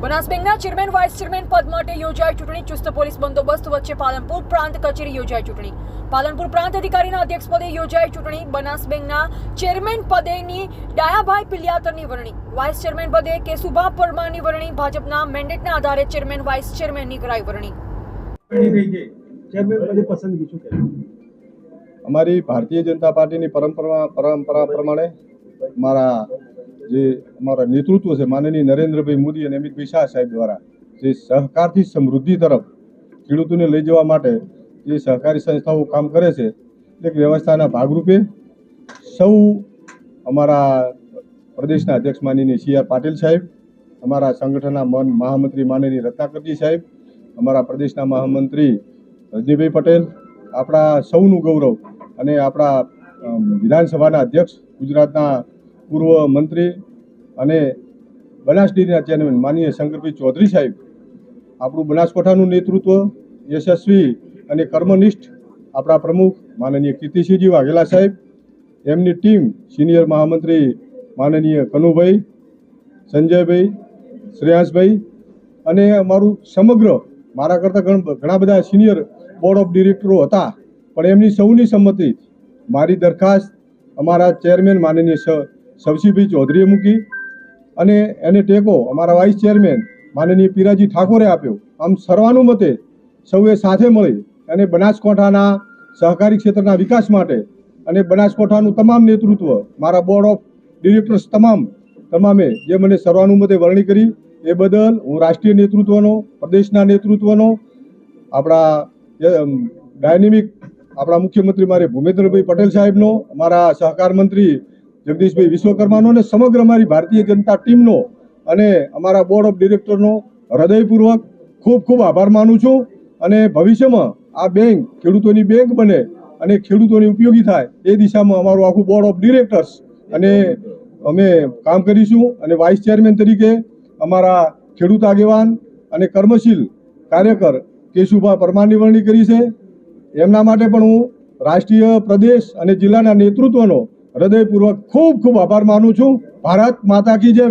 બનાસ બેંકના chairman, vice chairman પદ માટે યોજાઈ ચૂંટણી. ચુસ્ત પોલીસ બંદોબસ્ત વચ્ચે પાલનપુર પ્રાંત કચેરી યોજાઈ ચૂંટણી. પાલનપુર પ્રાંત અધિકારીના અધ્યક્ષ પદે યોજાઈ ચૂંટણી. બનાસ બેંકના ચેરમેન પદેની ડાયાભાઈ પિલિયાતરની વરણી. વાઇસ ચેરમેન પદે કેશુભા પરમારની વરણી. ભાજપના મેન્ડેટના આધારે ચેરમેન, વાઇસ ચેરમેનની કરાઈ વરણી. પસંદગી શું અમારી ભારતીય જનતા પાર્ટીની પરંપરા પરંપરા પ્રમાણે મારા જે અમારા નેતૃત્વ છે, માનનીય નરેન્દ્રભાઈ મોદી અને અમિતભાઈ શાહ સાહેબ દ્વારા, જે સહકારથી સમૃદ્ધિ તરફ ખેડૂતોને લઈ જવા માટે જે સહકારી સંસ્થાઓ કામ કરે છે, એક વ્યવસ્થાના ભાગરૂપે સૌ અમારા પ્રદેશના અધ્યક્ષ માનનીય સી. આર. પાટીલ સાહેબ, અમારા સંગઠનના મન મહામંત્રી માનનીય રત્નાકરજી સાહેબ, અમારા પ્રદેશના મહામંત્રી રજનીભાઈ પટેલ, આપણા સૌનું ગૌરવ અને આપણા વિધાનસભાના અધ્યક્ષ ગુજરાતના પૂર્વ મંત્રી અને બનાસ ડેરીના ચેરમેન માનીય શંકરભાઈ ચૌધરી સાહેબ, આપણું બનાસકાંઠાનું નેતૃત્વ યશસ્વી અને કર્મનિષ્ઠ આપણા પ્રમુખ માનનીય કીર્તિસિંહજી વાઘેલા સાહેબ, એમની ટીમ સિનિયર મહામંત્રી માનનીય કનુભાઈ, સંજયભાઈ, શ્રેયાંશભાઈ અને અમારું સમગ્ર મારા કરતાં ઘણ- બધા સિનિયર બોર્ડ ઓફ ડિરેક્ટરો હતા. પણ એમની સૌની સંમતિ મારી દરખાસ્ત અમારા ચેરમેન માનનીય સવસીભાઈ ચૌધરીએ મૂકી અને એને ટેકો અમારા વાઇસ ચેરમેન માનનીય પીરાજી ઠાકોરે આપ્યો. આમ સર્વાનુમતે સૌએ સાથે મળી અને બનાસકાંઠાના સહકારી ક્ષેત્રના વિકાસ માટે અને બનાસકાંઠાનું તમામ નેતૃત્વ, મારા બોર્ડ ઓફ ડિરેક્ટર્સ તમામ, તમામે જે મને સર્વાનુમતે વરણી કરી, એ બદલ હું રાષ્ટ્રીય નેતૃત્વનો, પ્રદેશના નેતૃત્વનો, આપણા ડાયનેમિક આપણા મુખ્યમંત્રી મારે ભૂપેન્દ્રભાઈ પટેલ સાહેબનો અમારા સહકાર મંત્રી જગદીશભાઈ વિશ્વકર્માનો અને સમગ્ર અમારી ભારતીય જનતા ટીમનો અને અમારા બોર્ડ ઓફ ડિરેક્ટરનો હૃદયપૂર્વક ખૂબ ખૂબ આભાર માનું છું. અને ભવિષ્યમાં આ બેંક ખેડૂતોની બેંક બને અને ખેડૂતોની ઉપયોગી થાય એ દિશામાં અમારું આખું બોર્ડ ઓફ ડિરેક્ટર્સ અને અમે કામ કરીશું. અને વાઇસ ચેરમેન તરીકે અમારા ખેડૂત આગેવાન અને કર્મશીલ કાર્યકર કેશુભા પરમારની વરણી કરી છે. એમના માટે પણ હું રાષ્ટ્રીય પ્રદેશ અને જિલ્લાના નેતૃત્વનો હૃદયપૂર્વક ખૂબ ખૂબ આભાર માનું છું. ભારત માતા કી જય.